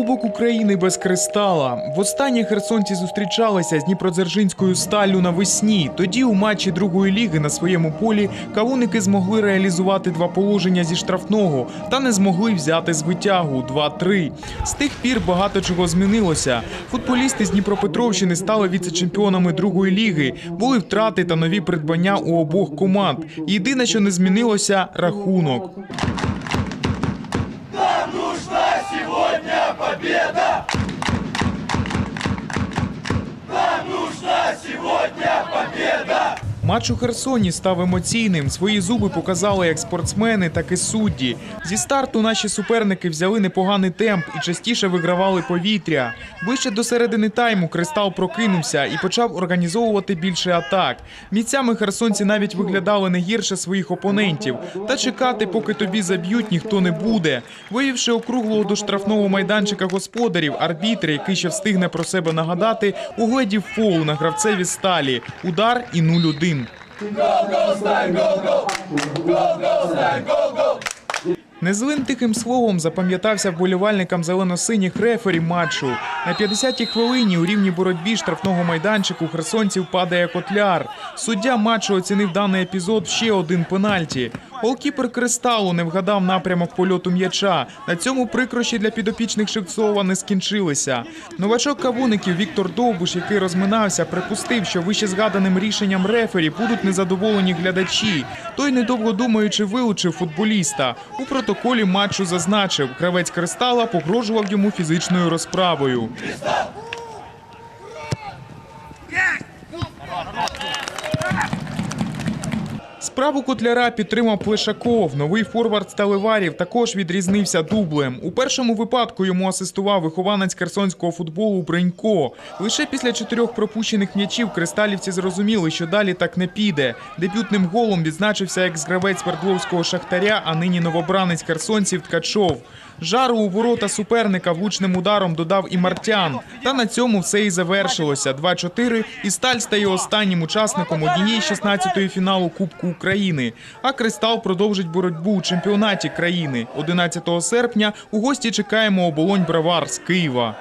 Кубок України без кристала. Востаннє херсонці зустрічалися з Дніпродзержинською сталлю навесні. Тоді у матчі другої ліги на своєму полі кавуники змогли реалізувати два положення зі штрафного та не змогли взяти з витягу 2-3. З тих пір багато чого змінилося. Футболісти з Дніпропетровщини стали віце-чемпіонами другої ліги. Були втрати та нові придбання у обох команд. Єдине, що не змінилося рахунок. Матч у Херсоні став емоційним. Свої зуби показали як спортсмени, так і судді. Зі старту наші суперники взяли непоганий темп і частіше вигравали повітря. Ближче до середини тайму кристал прокинувся і почав організовувати більше атак. Місцями херсонці навіть виглядали не гірше своїх опонентів. Та чекати, поки тобі заб'ють, ніхто не буде. Виявивши округлого до штрафного майданчика господарів, арбітр, який ще встигне про себе нагадати, угледів фол на гравцеві сталі. Удар і 0-1. Незлим тихим словом запам'ятався вболівальникам зелено-синіх рефері матчу. На 50-й хвилині у рівні боротьбі штрафного майданчику херсонців падає котляр. Суддя матчу оцінив даний епізод ще один пенальті. Голкіпер кристалу не вгадав напрямок польоту м'яча. На цьому прикрощі для підопічних Шевцова не скінчилися. Новачок кавуників Віктор Довбуш, який розминався, припустив, що вище згаданим рішенням рефері будуть незадоволені глядачі. Той, недовго думаючи, вилучив футболіста. У протоколі матчу зазначив, гравець кристала погрожував йому фізичною розправою. Справу Котляра підтримав Плешаков. Новий форвард Сталеварів також відрізнився дублем. У першому випадку йому асистував вихованець херсонського футболу Бринько. Лише після чотирьох пропущених м'ячів кристалівці зрозуміли, що далі так не піде. Дебютним голом відзначився екс-гравець Свердловського шахтаря, а нині новобранець херсонців Ткачов. Жару у ворота суперника влучним ударом додав і Мартян. Та на цьому все і завершилося. 2-4 і Сталь стає останнім учасником однієї 16-ї фіналу Кубку України. А Кристал продовжить боротьбу у чемпіонаті країни. 11 серпня у гості чекаємо оболонь Бравар з Києва.